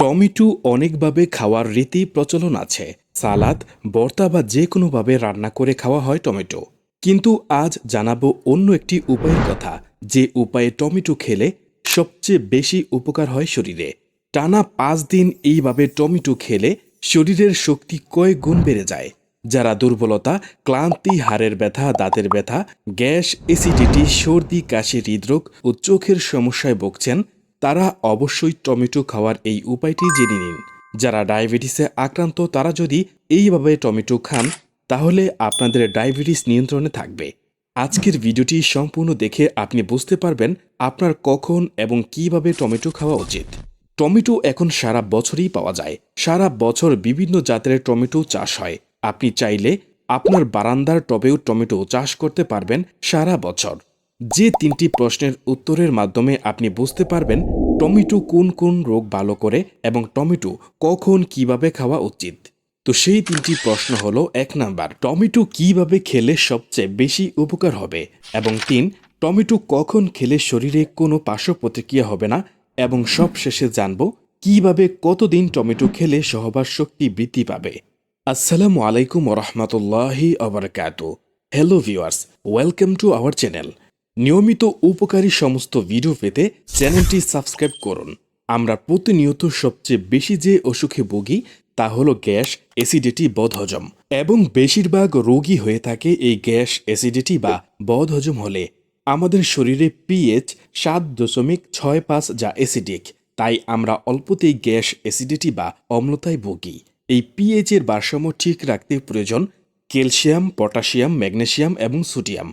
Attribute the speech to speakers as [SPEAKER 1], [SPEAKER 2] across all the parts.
[SPEAKER 1] Tomato অনেকভাবে খাওয়ার রীতি প্রচলন আছে। সালাদ বর্তা বা যে কোনোভাবে রান্না করে খাওয়া হয় টমেটো। কিন্তু আজ জানাব অন্য একটি উপায়ের কথা, যে উপায়ে টমেটো খেলে সবচেয়ে বেশি উপকার হয় শরীরে। টানা পাঁচ দিন এইভাবে টমেটো খেলে শরীরের শক্তি কয়েক গুণ বেড়ে যায়? যারা দুর্বলতা, ক্লান্তি, হাড়ের ব্যথা, দাঁতের ব্যথা, গ্যাস, অ্যাসিডিটি, সর্দি, কাশি, হৃদরোগ ও চোখের সমস্যায় ভুগছেন তারা অবশ্যই টমেটো খাওয়ার এই উপায়টি জেনে নিন। যারা ডায়াবেটিসে আক্রান্ত, তারা যদি এইভাবে টমেটো খান, তাহলে আপনাদের ডায়াবেটিস নিয়ন্ত্রণে থাকবে। আজকের ভিডিওটি সম্পূর্ণ দেখে আপনি বুঝতে পারবেন আপনার কখন এবং কীভাবে টমেটো খাওয়া উচিত। টমেটো এখন সারা বছরই পাওয়া যায়। সারা বছর বিভিন্ন জাতের টমেটো চাষ হয়। আপনি চাইলে আপনার বারান্দার টবেও টমেটো চাষ করতে পারবেন সারা বছর। যে তিনটি প্রশ্নের উত্তরের মাধ্যমে আপনি বুঝতে পারবেন টমেটো কোন কোন রোগ ভালো করে এবং টমেটো কখন কীভাবে খাওয়া উচিত। তো সেই তিনটি প্রশ্ন হলো, এক নাম্বার, টমেটো কীভাবে খেলে সবচেয়ে বেশি উপকার হবে? এবং তিন, টমেটো কখন খেলে শরীরে কোনো পার্শ্ব প্রতিক্রিয়া হবে না? এবং সব শেষে জানব, কীভাবে কতদিন টমেটো খেলে সহবাস শক্তি বৃদ্ধি পাবে? আসসালামু আলাইকুম রহমতুল্লাহি আবরকাত hello viewers welcome to our channel নিয়মিত উপকারী সমস্ত ভিডিও পেতে চ্যানেলটি সাবস্ক্রাইব করুন। আমরা প্রতিনিয়ত সবচেয়ে বেশি যে অসুখে ভুগি, তা হলো গ্যাস অ্যাসিডিটি বদহজম এবং বেশিরভাগ রোগী হয়ে থাকে এই গ্যাস অ্যাসিডিটি বা বদহজম হলে। আমাদের শরীরে পিএইচ সাত দশমিক ছয় পাঁচ যা অ্যাসিডিক তাই আমরা অল্পতেই গ্যাস অ্যাসিডিটি বা অম্লতায় ভুগি। এই পিএইচ এর ভারসাম্য ঠিক রাখতে প্রয়োজন ক্যালসিয়াম, পটাশিয়াম, ম্যাগনেসিয়াম এবং সোডিয়াম।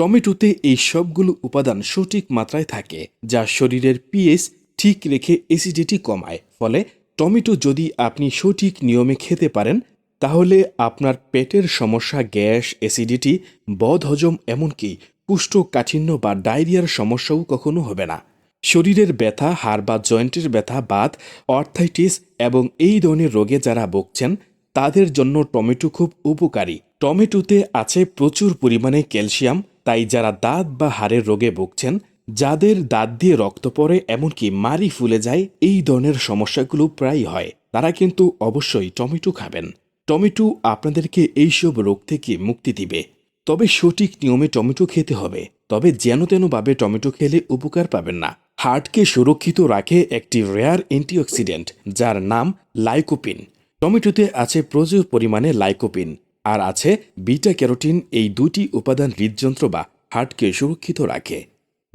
[SPEAKER 1] টমেটোতে এই সবগুলো উপাদান সঠিক মাত্রায় থাকে, যা শরীরের পিএস ঠিক রেখে অ্যাসিডিটি কমায়। ফলে টমেটো যদি আপনি সঠিক নিয়মে খেতে পারেন, তাহলে আপনার পেটের সমস্যা, গ্যাস অ্যাসিডিটি বদহজম এমনকি কুষ্ঠকাঠিন্য বা ডায়রিয়ার সমস্যাও কখনো হবে না। শরীরের ব্যথা, হাড় বা জয়েন্টের ব্যথা, বাত, অর্থাইটিস এবং এই ধরনের রোগে যারা ভুগছেন, তাদের জন্য টমেটো খুব উপকারী। টমেটোতে আছে প্রচুর পরিমাণে ক্যালসিয়াম তাই যারা দাঁত বা হাড়ের রোগে ভুগছেন, যাদের দাঁত দিয়ে রক্ত পড়ে এমনকি মারি ফুলে যায়, এই ধরনের সমস্যাগুলো প্রায়ই হয়। তারা কিন্তু অবশ্যই টমেটো খাবেন। টমেটো আপনাদেরকে এইসব রোগ থেকে মুক্তি দিবে। তবে সঠিক নিয়মে টমেটো খেতে হবে। তবে যেন তেনভাবে টমেটো খেলে উপকার পাবেন না। হার্টকে সুরক্ষিত রাখে একটি রেয়ার অ্যান্টিঅক্সিডেন্ট যার নাম লাইকোপিন টমেটোতে আছে প্রচুর পরিমাণে লাইকোপিন আর আছে বিটা ক্যারোটিন এই দুটি উপাদান হৃদযন্ত্র বা হার্টকে সুরক্ষিত রাখে।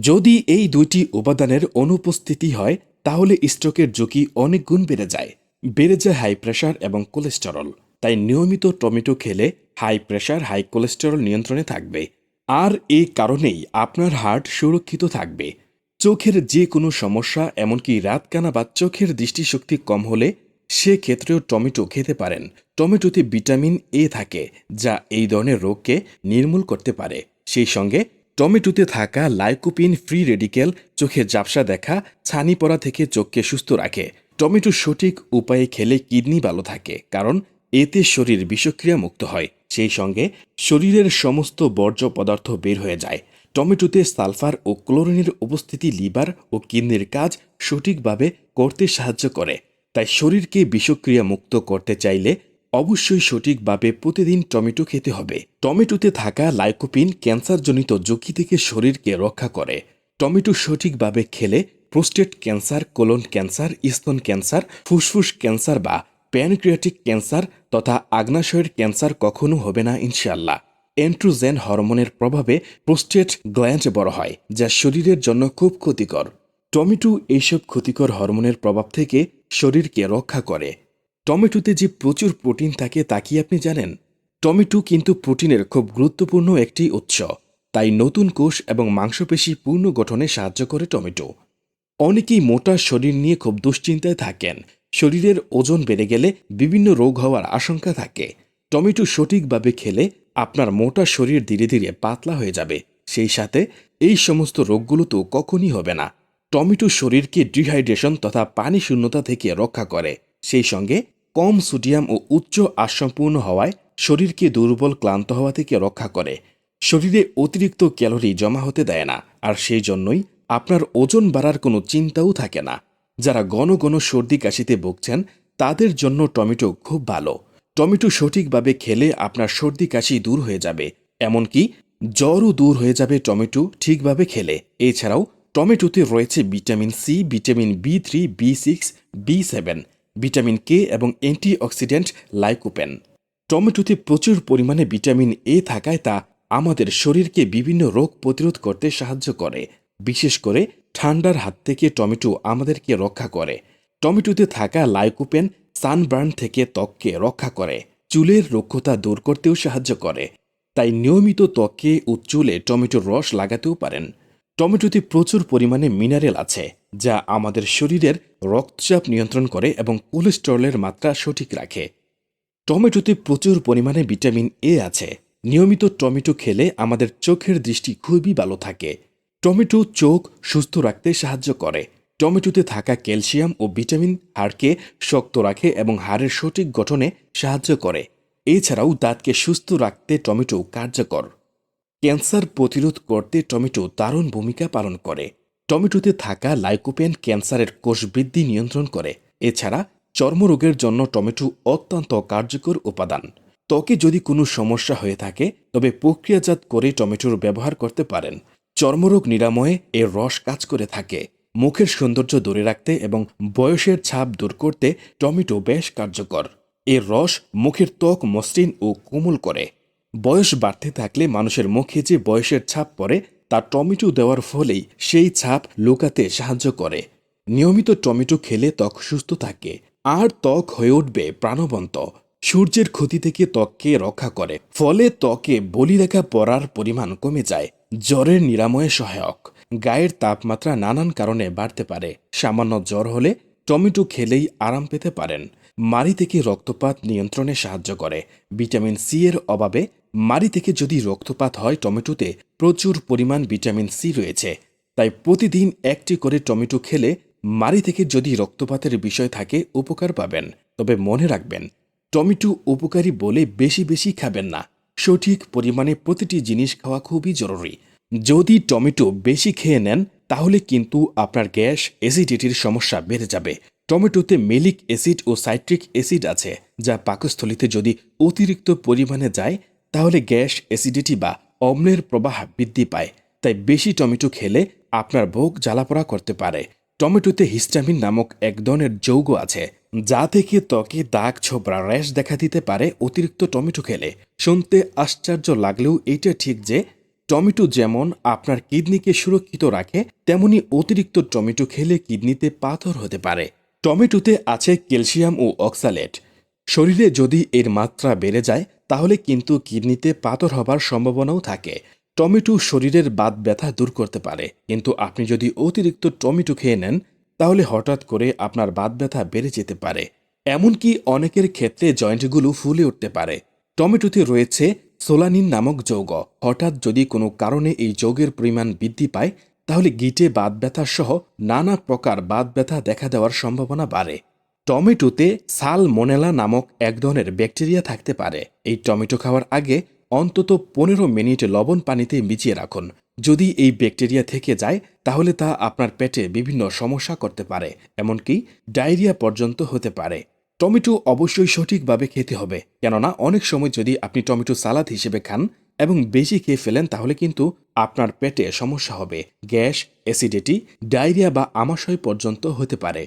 [SPEAKER 1] যদি এই দুইটি উপাদানের অনুপস্থিতি হয়, তাহলে স্ট্রোকের ঝুঁকি অনেক গুণ বেড়ে যায়। বেড়ে যায় হাই প্রেশার এবং কোলেস্টেরল। তাই নিয়মিত টমেটো খেলে হাই প্রেশার হাই কোলেস্টেরল নিয়ন্ত্রণে থাকবে। আর এই কারণেই আপনার হার্ট সুরক্ষিত থাকবে। চোখের যে কোনো সমস্যা, এমনকি রাতকানা বা চোখের দৃষ্টিশক্তি কম হলে সেক্ষেত্রেও টমেটো খেতে পারেন। টমেটোতে ভিটামিন এ থাকে, যা এই ধরনের রোগকে নির্মূল করতে পারে। সেই সঙ্গে টমেটোতে থাকা লাইকোপিন ফ্রি রেডিকেল চোখে ঝাপসা দেখা, ছানি পড়া থেকে চোখকে সুস্থ রাখে। টমেটো সঠিক উপায়ে খেলে কিডনি ভালো থাকে, কারণ এতে শরীর বিষক্রিয়া মুক্ত হয়। সেই সঙ্গে শরীরের সমস্ত বর্জ্য পদার্থ বের হয়ে যায়। টমেটোতে সালফার ও ক্লোরিনের উপস্থিতি লিভার ও কিডনির কাজ সঠিকভাবে করতে সাহায্য করে। তাই শরীরকে বিষক্রিয়া মুক্ত করতে চাইলে অবশ্যই সঠিকভাবে প্রতিদিন টমেটো খেতে হবে। টমেটোতে থাকা লাইকোপিন ক্যান্সারজনিত ঝুঁকি থেকে শরীরকে রক্ষা করে। টমেটো সঠিকভাবে খেলে প্রোস্টেট ক্যান্সার, কোলন ক্যান্সার, স্তন ক্যান্সার, ফুসফুস ক্যান্সার বা প্যানক্রিয়াটিক ক্যান্সার তথা আগ্নাশয়ের ক্যান্সার কখনো হবে না ইনশাল্লাহ এন্ট্রোজেন হরমোনের প্রভাবে প্রোস্টেট গ্ল্যান্ড বড় হয়, যা শরীরের জন্য খুব ক্ষতিকর। টমেটো এইসব ক্ষতিকর হরমোনের প্রভাব থেকে শরীরকে রক্ষা করে। টমেটোতে যে প্রচুর প্রোটিন থাকে তা কি আপনি জানেন? টমেটো কিন্তু প্রোটিনের খুব গুরুত্বপূর্ণ একটি উৎস, তাই নতুন কোষ এবং মাংসপেশি পূর্ণ গঠনে সাহায্য করে টমেটো। অনেকেই মোটা শরীর নিয়ে খুব দুশ্চিন্তায় থাকেন। শরীরের ওজন বেড়ে গেলে বিভিন্ন রোগ হওয়ার আশঙ্কা থাকে। টমেটো সঠিকভাবে খেলে আপনার মোটা শরীর ধীরে ধীরে পাতলা হয়ে যাবে। সেই সাথে এই সমস্ত রোগগুলো তো কখনই হবে না। টমেটো শরীরকে ডিহাইড্রেশন তথা পানি শূন্যতা থেকে রক্ষা করে। সেই সঙ্গে কম সোডিয়াম ও উচ্চ আশ্রমপূর্ণ হওয়ায় শরীরকে দুর্বল, ক্লান্ত হওয়া থেকে রক্ষা করে। শরীরে অতিরিক্ত ক্যালোরি জমা হতে দেয় না, আর সেই জন্যই আপনার ওজন বাড়ার কোনো চিন্তাও থাকে না। যারা ঘন ঘন সর্দি কাশিতে ভুগছেন, তাদের জন্য টমেটো খুব ভালো। টমেটো সঠিকভাবে খেলে আপনার সর্দি কাশি দূর হয়ে যাবে। এমনকি জ্বরও দূর হয়ে যাবে টমেটো ঠিকভাবে খেলে। এছাড়াও টমেটোতে রয়েছে vitamin C, vitamin B three, B six, B seven, vitamin K এবং অ্যান্টিঅক্সিডেন্ট লাইকোপেন। টমেটোতে প্রচুর পরিমাণে ভিটামিন এ থাকায় তা আমাদের শরীরকে বিভিন্ন রোগ প্রতিরোধ করতে সাহায্য করে। বিশেষ করে ঠান্ডার হাত থেকে টমেটো আমাদেরকে রক্ষা করে। টমেটোতে থাকা লাইকোপেন সানবার্ন থেকে ত্বককে রক্ষা করে। চুলের রক্ষতা দূর করতেও সাহায্য করে। তাই নিয়মিত ত্বকে ও চুলে টমেটোর রস লাগাতেও পারেন। টমেটোতে প্রচুর পরিমাণে মিনারেল আছে, যা আমাদের শরীরের রক্তচাপ নিয়ন্ত্রণ করে এবং কোলেস্টেরলের মাত্রা সঠিক রাখে। টমেটোতে প্রচুর পরিমাণে ভিটামিন এ আছে, নিয়মিত টমেটো খেলে আমাদের চোখের দৃষ্টি খুবই ভালো থাকে। টমেটো চোখ সুস্থ রাখতে সাহায্য করে। টমেটোতে থাকা ক্যালসিয়াম ও ভিটামিন হাড়কে শক্ত রাখে এবং হাড়ের সঠিক গঠনে সাহায্য করে। এছাড়াও দাঁতকে সুস্থ রাখতে টমেটো কার্যকর। ক্যান্সার প্রতিরোধ করতে টমেটো দারুণ ভূমিকা পালন করে। টমেটোতে থাকা লাইকোপেন ক্যান্সারের কোষ বৃদ্ধি নিয়ন্ত্রণ করে। এছাড়া চর্মরোগের জন্য টমেটো অত্যন্ত কার্যকর উপাদান। ত্বকে যদি কোনো সমস্যা হয়ে থাকে, তবে প্রক্রিয়াজাত করে টমেটোর ব্যবহার করতে পারেন। চর্মরোগ নিরাময়ে এর রস কাজ করে থাকে। মুখের সৌন্দর্য ধরে রাখতে এবং বয়সের ছাপ দূর করতে টমেটো বেশ কার্যকর। এর রস মুখের ত্বক, মসৃণ ও কোমল করে। বয়স বাড়তে থাকলে মানুষের মুখে যে বয়সের ছাপ পড়ে, তা টমেটো দেওয়ার ফলেই সেই ছাপ লুকাতে সাহায্য করে। নিয়মিত টমেটো খেলে ত্বক সুস্থ থাকে, আর ত্বক হয়ে উঠবে প্রাণবন্ত। সূর্যের ক্ষতি থেকে ত্বককে রক্ষা করে, ফলে ত্বকে বলিরেখা পড়ার পরিমাণ কমে যায়, জ্বরের নিরাময়ে সহায়ক। গায়ের তাপমাত্রা নানান কারণে বাড়তে পারে, সামান্য জ্বর হলে টমেটো খেলেই আরাম পেতে পারেন। মাড়ি থেকে রক্তপাত নিয়ন্ত্রণে সাহায্য করে, ভিটামিন সি এর অভাবে মাড়ি থেকে যদি রক্তপাত হয় টমেটোতে, প্রচুর পরিমাণ ভিটামিন সি রয়েছে। তাই প্রতিদিন একটি করে টমেটো খেলে মাড়ি থেকে যদি রক্তপাতের বিষয় থাকে, উপকার পাবেন। তবে মনে রাখবেন, টমেটো উপকারী বলে বেশি বেশি খাবেন না। সঠিক পরিমাণে প্রতিটি জিনিস খাওয়া খুবই জরুরি। যদি টমেটো বেশি খেয়ে নেন, তাহলে কিন্তু আপনার গ্যাস অ্যাসিডিটির সমস্যা বেড়ে যাবে। টমেটোতে মেলিক অ্যাসিড ও সাইট্রিক অ্যাসিড আছে, যা পাকস্থলিতে যদি অতিরিক্ত পরিমাণে যায় তাহলে গ্যাস অ্যাসিডিটি বা অম্লের প্রবাহ বৃদ্ধি পায়। তাই বেশি টমেটো খেলে আপনার ভোগ জ্বালাপোড়া করতে পারে। টমেটোতে হিস্টামিন নামক এক ধরনের যৌগ আছে, যা থেকে ত্বকে দাগ ছোবরা র্যাশ দেখা দিতে পারে অতিরিক্ত টমেটো খেলে। শুনতে আশ্চর্য লাগলেও এটা ঠিক যে, টমেটো যেমন আপনার কিডনিকে সুরক্ষিত রাখে, তেমনি অতিরিক্ত টমেটো খেলে কিডনিতে পাথর হতে পারে। টমেটোতে আছে ক্যালসিয়াম ও অক্সালেট। শরীরে যদি এর মাত্রা বেড়ে যায় তাহলে কিন্তু কিডনিতে পাথর হবার সম্ভাবনাও থাকে। টমেটো শরীরের বাত ব্যথা দূর করতে পারে। কিন্তু আপনি যদি অতিরিক্ত টমেটো খেয়ে নেন, তাহলে হঠাৎ করে আপনার বাত ব্যথা বেড়ে যেতে পারে। এমনকি অনেকের ক্ষেত্রে জয়েন্টগুলো ফুলে উঠতে পারে। টমেটোতে রয়েছে সোলানিন নামক যৌগ। হঠাৎ যদি কোনো কারণে এই যৌগের পরিমাণ বৃদ্ধি পায়, তাহলে গিটে বাত ব্যথা সহ নানা প্রকার বাত ব্যথা দেখা দেওয়ার সম্ভাবনা বাড়ে। টমেটোতে সাল মোনেলা নামক এক ধরনের ব্যাকটেরিয়া থাকতে পারে। এই টমেটো খাওয়ার আগে অন্তত পনেরো মিনিট লবণ পানিতে মিচিয়ে রাখুন। যদি এই ব্যাকটেরিয়া থেকে যায়, তাহলে তা আপনার পেটে বিভিন্ন সমস্যা করতে পারে, এমনকি ডায়রিয়া পর্যন্ত হতে পারে। টমেটো অবশ্যই সঠিকভাবে খেতে হবে, কেননা অনেক সময় যদি আপনি টমেটো সালাদ হিসেবে খান এবং বেশি খেয়ে ফেলেন, তাহলে কিন্তু আপনার পেটে সমস্যা হবে। গ্যাস, অ্যাসিডিটি, ডায়রিয়া বা আমাশয় পর্যন্ত হতে পারে।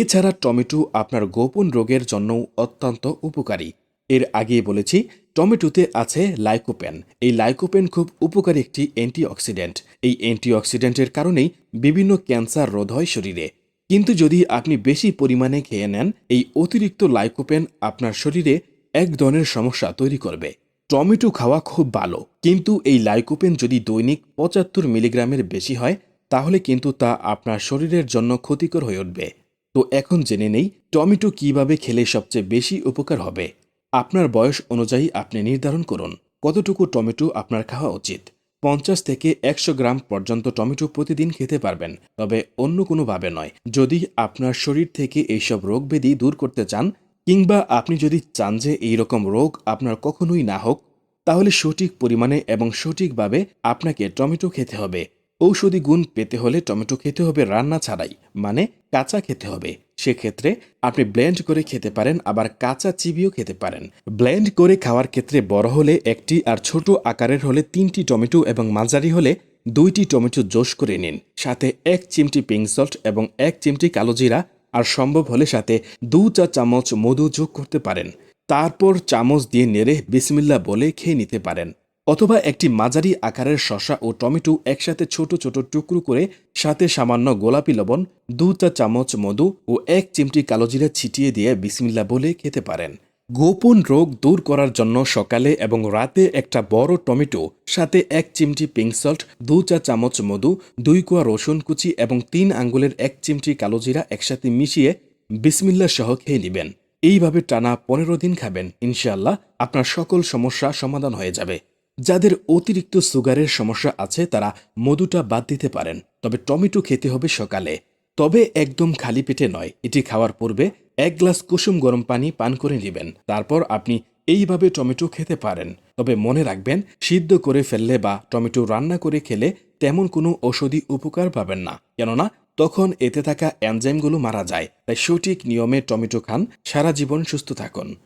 [SPEAKER 1] এছাড়া টমেটো আপনার গোপন রোগের জন্যও অত্যন্ত উপকারী। এর আগেই বলেছি, টমেটোতে আছে লাইকোপেন। এই লাইকোপেন খুব উপকারী একটি অ্যান্টিঅক্সিডেন্ট। এই অ্যান্টিঅক্সিডেন্টের কারণেই বিভিন্ন ক্যান্সার রোধ হয় শরীরে। কিন্তু যদি আপনি বেশি পরিমাণে খেয়ে নেন, এই অতিরিক্ত লাইকোপেন আপনার শরীরে এক ধরনের সমস্যা তৈরি করবে। টমেটো খাওয়া খুব ভালো, কিন্তু এই লাইকোপেন যদি দৈনিক পঁচাত্তর মিলিগ্রামের বেশি হয়, তাহলে কিন্তু তা আপনার শরীরের জন্য ক্ষতিকর হয়ে উঠবে। তো এখন জেনে নেই টমেটো কীভাবে খেলে সবচেয়ে বেশি উপকার হবে। আপনার বয়স অনুযায়ী আপনি নির্ধারণ করুন, কতটুকু টমেটো আপনার খাওয়া উচিত। পঞ্চাশ থেকে একশো গ্রাম পর্যন্ত টমেটো প্রতিদিন খেতে পারবেন, তবে অন্য কোনোভাবে নয়। যদি আপনার শরীর থেকে এইসব রোগ ব্যাধি দূর করতে চান, কিংবা আপনি যদি চান যে এই রকম রোগ আপনার কখনোই না হোক, তাহলে সঠিক পরিমাণে এবং সঠিকভাবে আপনাকে টমেটো খেতে হবে। ঔষধি গুণ পেতে হলে টমেটো খেতে হবে রান্না ছাড়াই মানে কাঁচা খেতে হবে। সেক্ষেত্রে আপনি ব্লেন্ড করে খেতে পারেন, আবার কাঁচা চিবিও খেতে পারেন। ব্লেন্ড করে খাওয়ার ক্ষেত্রে বড় হলে একটি আর ছোট আকারের হলে তিনটি টমেটো এবং মাঝারি হলে দুইটি টমেটো জোশ করে নিন। সাথে এক চিমটি পিঙ্ক সল্ট এবং এক চিমটি কালো জিরা, আর সম্ভব হলে সাথে দু চা চামচ মধু যোগ করতে পারেন। তারপর চামচ দিয়ে নেড়ে বিসমিল্লা বলে খেয়ে নিতে পারেন। অথবা একটি মাঝারি আকারের শসা ও টমেটো একসাথে ছোট ছোট টুকরো করে সাথে সামান্য গোলাপি লবণ দু চা চামচ মধু ও এক চিমটি কালোজিরা ছিটিয়ে দিয়ে বিসমিল্লা বলে খেতে পারেন। গোপন রোগ দূর করার জন্য সকালে এবং রাতে একটা বড় টমেটো, সাথে এক চিমটি পিঙ্ক সল্ট দু চা চামচ মধু, দুই কোয়া রসুন কুচি এবং তিন আঙ্গুলের এক চিমটি কালোজিরা একসাথে মিশিয়ে বিসমিল্লা সহ খেয়ে নেবেন। এইভাবে টানা পনেরো দিন খাবেন, ইনশাআল্লাহ আপনার সকল সমস্যা সমাধান হয়ে যাবে। যাদের অতিরিক্ত সুগারের সমস্যা আছে, তারা মধুটা বাদ দিতে পারেন। তবে টমেটো খেতে হবে সকালে। তবে একদম খালি পেটে নয়, এটি খাওয়ার পূর্বে এক গ্লাস কুসুম গরম পানি পান করে নেবেন। তারপর আপনি এইভাবে টমেটো খেতে পারেন। তবে মনে রাখবেন, সিদ্ধ করে ফেললে বা টমেটো রান্না করে খেলে তেমন কোনো ঔষধি উপকার পাবেন না। কেননা, তখন এতে থাকা এনজাইমগুলো মারা যায়। তাই সঠিক নিয়মে টমেটো খান। সারা জীবন সুস্থ থাকুন।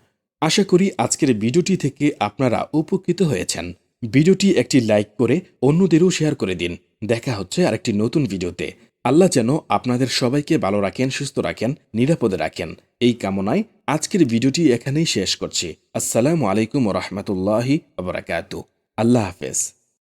[SPEAKER 1] আশা করি আজকের ভিডিওটি থেকে আপনারা উপকৃত হয়েছেন। ভিডিওটি একটি লাইক করে অন্যদেরও শেয়ার করে দিন। দেখা হচ্ছে আরেকটি নতুন ভিডিওতে। আল্লাহ যেন আপনাদের সবাইকে ভালো রাখেন, সুস্থ রাখেন, নিরাপদে রাখেন। এই কামনায় আজকের ভিডিওটি এখানেই শেষ করছি। আসসালামু আলাইকুম রহমতুল্লাহি আবরাকাতু আল্লাহ হাফেজ।